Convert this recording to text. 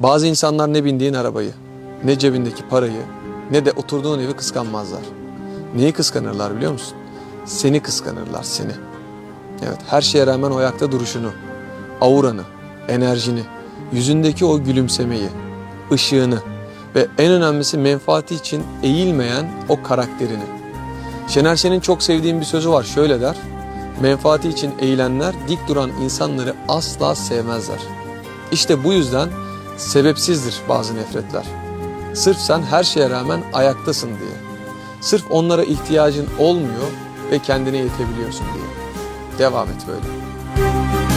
Bazı insanlar ne bindiğin arabayı, ne cebindeki parayı, ne de oturduğun evi kıskanmazlar. Neyi kıskanırlar biliyor musun? Seni kıskanırlar, seni. Evet, her şeye rağmen o ayakta duruşunu, auranı, enerjini, yüzündeki o gülümsemeyi, ışığını ve en önemlisi menfaati için eğilmeyen o karakterini. Şener Şen'in çok sevdiğim bir sözü var. Şöyle der. Menfaati için eğilenler dik duran insanları asla sevmezler. İşte bu yüzden sebepsizdir bazı nefretler. Sırf sen her şeye rağmen ayaktasın diye. Sırf onlara ihtiyacın olmuyor ve kendine yetebiliyorsun diye. Devam et böyle.